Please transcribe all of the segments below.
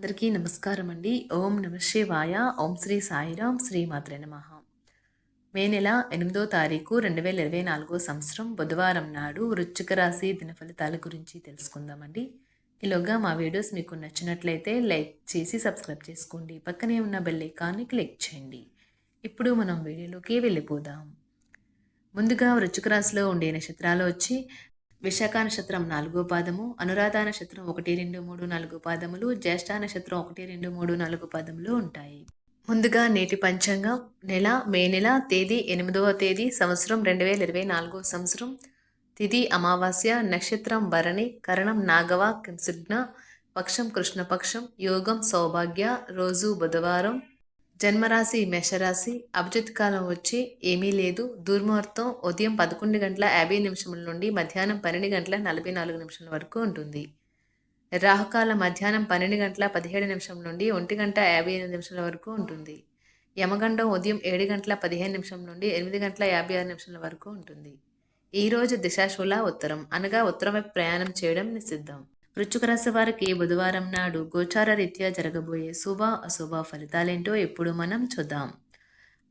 అందరికీ నమస్కారం అండి ఓం నమ శివాయ. ఓం శ్రీ సాయిరాం. శ్రీ మాత్రే నమ. మే నెల ఎనిమిదో తారీఖు రెండు వేల ఇరవై నాలుగో సంవత్సరం బుధవారం నాడు వృచ్చిక రాశి దిన ఫలితాల గురించి తెలుసుకుందామండి. ఈలోగా మా వీడియోస్ మీకు నచ్చినట్లయితే లైక్ చేసి సబ్స్క్రైబ్ చేసుకోండి. పక్కనే ఉన్న బెల్ ఐకాన్ని క్లిక్ చేయండి. ఇప్పుడు మనం వీడియోలోకి వెళ్ళిపోదాం. ముందుగా వృచ్చిక రాశిలో ఉండే నక్షత్రాలు వచ్చి విశాఖ నక్షత్రం నాలుగో పాదము అనురాధ నక్షత్రం ఒకటి రెండు మూడు నాలుగు పాదములు జ్యేష్ఠ నక్షత్రం ఒకటి రెండు మూడు నాలుగు పాదములు ఉంటాయి. ముందుగా నేటి పంచాంగం నెల మే నెల తేదీ ఎనిమిదవ తేదీ సంవత్సరం రెండు వేల ఇరవై నాలుగో సంవత్సరం. తిథి అమావాస్య నక్షత్రం భరణి కరణం నాగవ కింసుజ్ఞ పక్షం కృష్ణపక్షం యోగం సౌభాగ్య రోజు బుధవారం. జన్మరాశి మేషరాశి అభిజిత్ కాలం వచ్చి ఏమీ లేదు. దుర్ముహూర్తం ఉదయం పదకొండు గంటల యాభై నిమిషముల నుండి మధ్యాహ్నం పన్నెండు గంటల నలభై నాలుగు నిమిషాల వరకు ఉంటుంది. రాహుకాలం మధ్యాహ్నం పన్నెండు గంటల పదిహేడు నిమిషం నుండి ఒంటి గంట యాభై ఎనిమిది నిమిషాల వరకు ఉంటుంది. యమగండం ఉదయం ఏడు గంటల పదిహేను నిమిషం నుండి ఎనిమిది గంటల యాభై ఆరు నిమిషాల వరకు ఉంటుంది. ఈరోజు దిశాశూల ఉత్తరం అనగా ఉత్తరం వైపు ప్రయాణం చేయడం నిషిద్ధం. వృచ్చుక రాశి వారికి బుధవారం నాడు గోచార రీత్యా జరగబోయే శుభ అశుభ ఫలితాలేంటో ఇప్పుడు మనం చూద్దాం.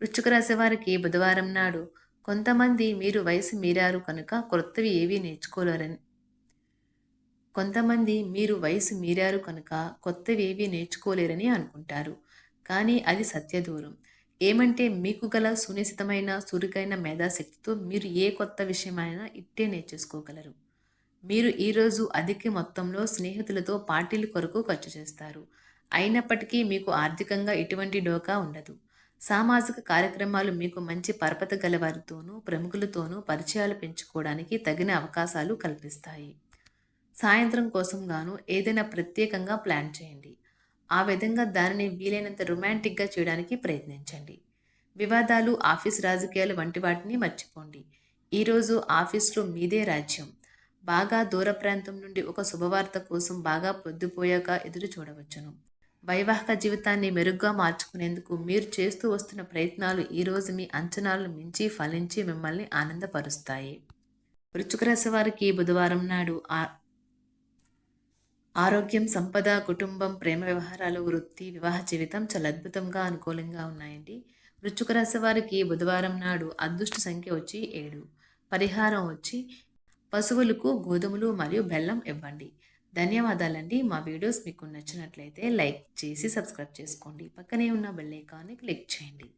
వృచ్చుక రాశి వారికి బుధవారం నాడు కొంతమంది మీరు వయసు మీరారు కనుక కొత్తవి ఏవి నేర్చుకోలేరని కొంతమంది మీరు వయసు మీరారు కనుక కొత్తవి ఏవి నేర్చుకోలేరని అనుకుంటారు. కానీ అది సత్యదూరం. ఏమంటే మీకు గల సునిశ్చితమైన సురికైన మేధాశక్తితో మీరు ఏ కొత్త విషయమైనా ఇట్టే నేర్చేసుకోగలరు. మీరు ఈరోజు అధిక మొత్తంలో స్నేహితులతో పార్టీల కొరకు ఖర్చు చేస్తారు. అయినప్పటికీ మీకు ఆర్థికంగా ఎటువంటి డోకా ఉండదు. సామాజిక కార్యక్రమాలు మీకు మంచి పరపత గల వారితోనూ ప్రముఖులతోనూ పరిచయాలు పెంచుకోవడానికి తగిన అవకాశాలు కల్పిస్తాయి. సాయంత్రం కోసం గాను ఏదైనా ప్రత్యేకంగా ప్లాన్ చేయండి. ఆ విధంగా దానిని వీలైనంత రొమాంటిక్గా చేయడానికి ప్రయత్నించండి. వివాదాలు ఆఫీస్ రాజకీయాలు వంటి వాటిని మర్చిపోండి. ఈరోజు ఆఫీస్లో మీదే రాజ్యం. బాగా దూర ప్రాంతం నుండి ఒక శుభవార్త కోసం బాగా పొద్దుపోయాక ఎదురు చూడవచ్చును. వైవాహిక జీవితాన్ని మెరుగ్గా మార్చుకునేందుకు మీరు చేస్తూ వస్తున్న ప్రయత్నాలు ఈరోజు మీ అంచనాలను మించి ఫలించి మిమ్మల్ని ఆనందపరుస్తాయి. వృచ్చుక రాశి వారికి బుధవారం నాడు ఆరోగ్యం సంపద కుటుంబం ప్రేమ వ్యవహారాలు వృత్తి వివాహ జీవితం చాలా అద్భుతంగా అనుకూలంగా ఉన్నాయండి. వృచ్చుక రాశి వారికి బుధవారం నాడు అదృష్ట సంఖ్య వచ్చి ఏడు పరిహారం వచ్చి పశువులకు గోధుమలు మరియు బెల్లం ఇవ్వండి. ధన్యవాదాలండి. మా వీడియోస్ మీకు నచ్చినట్లయితే లైక్ చేసి సబ్స్క్రైబ్ చేసుకోండి. పక్కనే ఉన్న బెల్ ఐకాన్ని క్లిక్ చేయండి.